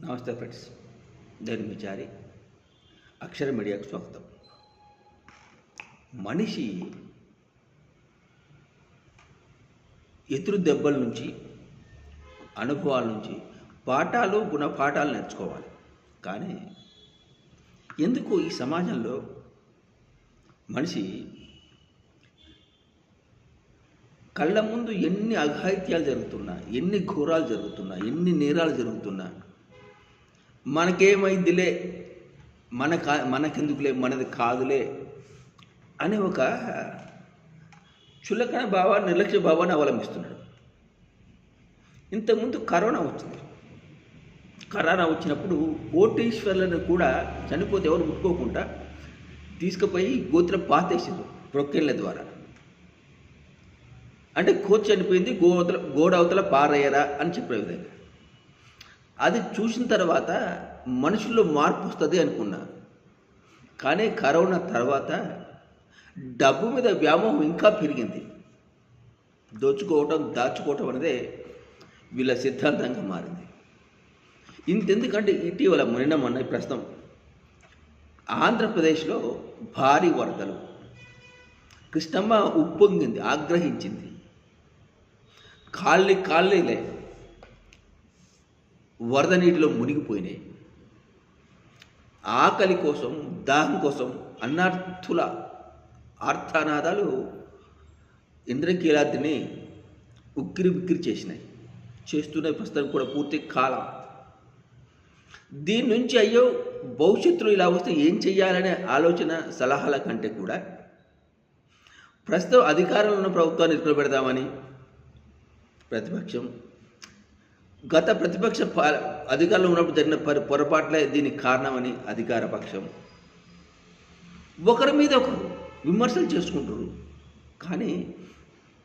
నమస్తే ఫ్రెండ్స్ నేను విచారి అక్షర మీడియాకు స్వాగతం. మనిషి ఎదురు దెబ్బల నుంచి అనుభవాల నుంచి పాఠాలు గుణపాఠాలు నేర్చుకోవాలి. కానీ ఎందుకు ఈ సమాజంలో మనిషి కళ్ళ ముందు ఎన్ని అఘాయిత్యాలు జరుగుతున్నా ఎన్ని ఘోరాలు జరుగుతున్నా ఎన్ని నేరాలు జరుగుతున్నా మనకేమైందిలే? మన కా మనకెందుకులే? మనది కాదులే? అనే ఒక చులకన భావాన్ని నిర్లక్ష్య భావాన్ని అవలంబిస్తున్నాడు. ఇంతకుముందు కరోనా వచ్చింది. కరోనా వచ్చినప్పుడు కోటీశ్వర్లను కూడా చనిపోతే ఎవరు ముట్టుకోకుండా తీసుకుపోయి గోత్రం పాతేసారు ప్రొక్కెళ్ళ ద్వారా. అంటే కోచ్ చనిపోయింది గోవతల గోడ అవతల పారయ్యరా అని చెప్పే విధంగా. అది చూసిన తర్వాత మనుషుల్లో మార్పు వస్తుంది అనుకున్నా. కానీ కరోనా తర్వాత డబ్బు మీద వ్యామోహం ఇంకా పెరిగింది. దోచుకోవటం దాచుకోవటం అనేది వీళ్ళ సిద్ధాంతంగా మారింది. ఇంతెందుకంటే ఇటీవల మొన్న మొన్న ప్రస్తుతం ఆంధ్రప్రదేశ్లో భారీ వరదలు. కృష్ణమ్మ ఉప్పొంగింది ఆగ్రహించింది. కాళ్ళి కాళ్ళేలే వరద నీటిలో మునిగిపోయినాయి. ఆకలి కోసం దాహం కోసం అన్నార్థుల ఆర్థానాదాలు ఇంద్రకీలాద్రిని ఉక్కిరి బిక్కిరి చేసినాయి. చేస్తున్న ప్రస్తుతం కూడా పూర్తి కాలం. దీని నుంచి అయ్యో భవిష్యత్తులో ఇలా వస్తే ఏం చెయ్యాలనే ఆలోచన సలహాల కంటే కూడా ప్రస్తుతం అధికారంలో ఉన్న ప్రభుత్వాన్ని నిలబెడదామని ప్రతిపక్షం గత ప్రతిపక్ష అధికారంలో ఉన్నప్పుడు జరిగిన పరి పొరపాట్లే దీనికి కారణమని అధికార పక్షం. ఒకరి మీద ఒకరు విమర్శలు చేసుకుంటారు కానీ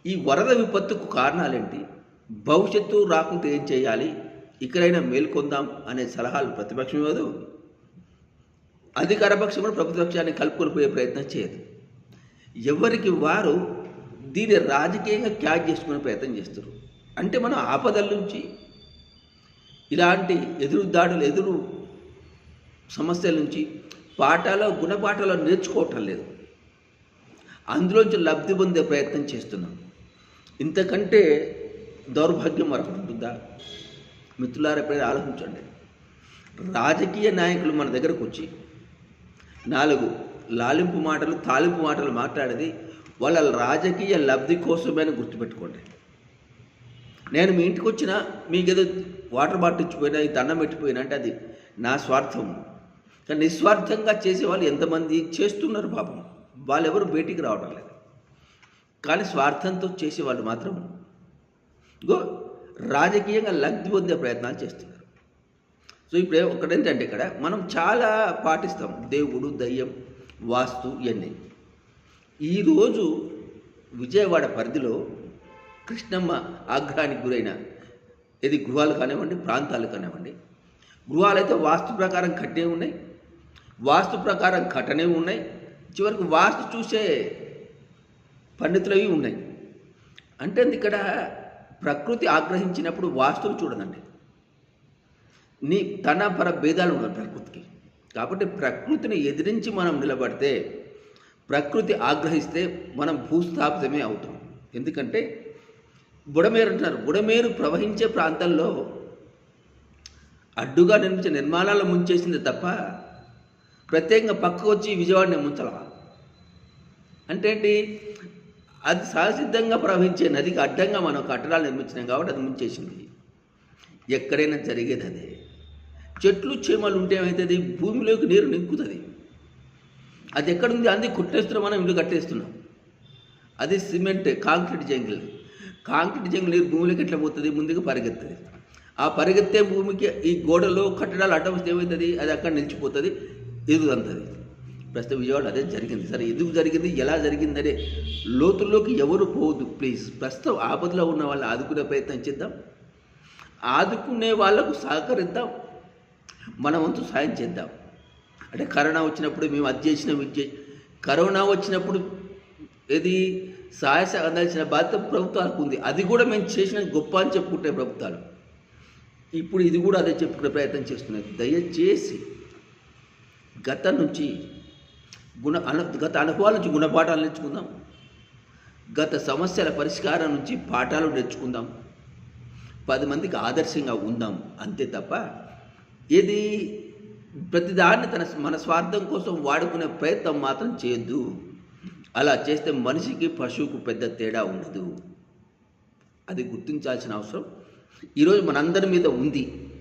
ఈ వరద విపత్తుకు కారణాలేంటి? భవిష్యత్తు రాకుండా ఏం చేయాలి? ఇక్కడైనా మేల్కొందాం అనే సలహాలు ప్రతిపక్షం ఇవ్వదు అధికార పక్షం కూడా ప్రతిపక్షాన్ని కలుపుకొనిపోయే ప్రయత్నం చేయదు. ఎవరికి వారు దీన్ని రాజకీయంగా క్యాచ్ చేసుకునే ప్రయత్నం చేస్తారు అంటే మనం ఆపదల నుంచి ఇలాంటి ఎదురు దాడులు ఎదురు సమస్యల నుంచి పాఠాలు గుణపాఠాలు నేర్చుకోవటం లేదు. అందులోంచి లబ్ధి పొందే ప్రయత్నం చేస్తున్నాం. ఇంతకంటే దౌర్భాగ్యం మరొకటి ఉంటుందా? మిత్రులారా ఎప్పుడైనా ఆలోచించండి. రాజకీయ నాయకులు మన దగ్గరకు వచ్చి నాలుగు లాలింపు మాటలు తాలింపు మాటలు మాట్లాడేది వాళ్ళ రాజకీయ లబ్ధి కోసమే గుర్తుపెట్టుకోండి. నేను మీ ఇంటికి వచ్చినా మీకు ఏదో వాటర్ బాటిల్ ఇచ్చిపోయినా ఈ దండం పెట్టిపోయినా అంటే అది నా స్వార్థం. కానీ నిస్వార్థంగా చేసే వాళ్ళు ఎంతమంది చేస్తున్నారు పాపం. వాళ్ళు ఎవరు బయటికి రావడం లేదు. కానీ స్వార్థంతో చేసేవాళ్ళు మాత్రం గో రాజకీయంగా లబ్ధి పొందే ప్రయత్నాలు చేస్తున్నారు. సో ఇప్పుడు ఒకటేంటంటే ఇక్కడ మనం చాలా పాటిస్తాం దేవుడు దయ్యం వాస్తు ఇవన్నీ ఈరోజు విజయవాడ పరిధిలో కృష్ణమ్మ ఆగ్రహానికి గురైన ఇది గృహాలు కానివ్వండి ప్రాంతాలు కానివ్వండి గృహాలు అయితే వాస్తు ప్రకారం కట్టే ఉన్నాయి వాస్తు ప్రకారం కట్టనే ఉన్నాయి చివరికి వాస్తు చూసే పండితులవి ఉన్నాయి. అంటే ఇక్కడ ప్రకృతి ఆగ్రహించినప్పుడు వాస్తువు చూడదండి. నీ తన పర భేదాలు ఉన్నాయి ప్రకృతికి. కాబట్టి ప్రకృతిని ఎదిరించి మనం నిలబడితే ప్రకృతి ఆగ్రహిస్తే మనం భూస్థాపితమే అవుతాం. ఎందుకంటే బుడమేరు అంటున్నారు. బుడమేరు ప్రవహించే ప్రాంతంలో అడ్డుగా నిర్మించే నిర్మాణాలు ముంచేసింది తప్ప ప్రత్యేకంగా పక్కకు వచ్చి విజయవాడని ముంచలా అంటే ఏంటి? అది సహసిద్ధంగా ప్రవహించే నదికి అడ్డంగా మనం కట్టడాలు నిర్మించినాం కాబట్టి అది ముంచేసింది. ఎక్కడైనా జరిగేది అదే. చెట్లు చేమలు ఉంటే ఏమవుతుంది భూమిలోకి నీరు నింకుతుంది అది ఎక్కడుంది? అంది కొట్టేస్తున్నాం మనం ఇల్లు కట్టేస్తున్నాం. అది cement concrete jungle. Concrete jungle నీరు భూమిలోకి ఎట్లా పోతుంది? ముందుకు పరిగెత్తుంది. ఆ పరిగెత్తే భూమికి ఈ గోడలో కట్టడాలు అడ్డం వస్తే ఏమవుతుంది అది అక్కడ నిలిచిపోతుంది ఎదుగుదంతది ప్రస్తుతం విజయవాడ అదే జరిగింది. సరే ఎందుకు జరిగింది? ఎలా జరిగింది లోతుల్లోకి ఎవరు పోవద్దు ప్లీజ్ ప్రస్తుతం ఆపదలో ఉన్న వాళ్ళు ఆదుకునే ప్రయత్నం చేద్దాం. ఆదుకునే వాళ్ళకు సహకరిద్దాం. మన వంతు సాయం చేద్దాం. అంటే కరోనా వచ్చినప్పుడు మేము అది చేసినాం ఇది కరోనా వచ్చినప్పుడు ఏది? సహాయ అందాల్సిన బాధ్యత ప్రభుత్వాలకు ఉంది. అది కూడా మేము చేసిన గొప్ప అని చెప్పుకుంటే ప్రభుత్వాలు. ఇప్పుడు ఇది కూడా అదే చెప్పుకునే ప్రయత్నం చేస్తున్నాయి దయచేసి గతం నుంచి గుణ అను గత అనుభవాల నుంచి గుణపాఠాలు నేర్చుకుందాం. గత సమస్యల పరిష్కారం నుంచి పాఠాలు నేర్చుకుందాం. పది మందికి ఆదర్శంగా ఉందాం. అంతే తప్ప ఇది ప్రతిదాన్ని తన మన స్వార్థం కోసం వాడుకునే ప్రయత్నం మాత్రం చేయొద్దు. అలా చేస్తే మనిషికి పశువుకు పెద్ద తేడా ఉండదు. అది గుర్తించాల్సిన అవసరం. ఈరోజు మనందరి మీద ఉంది.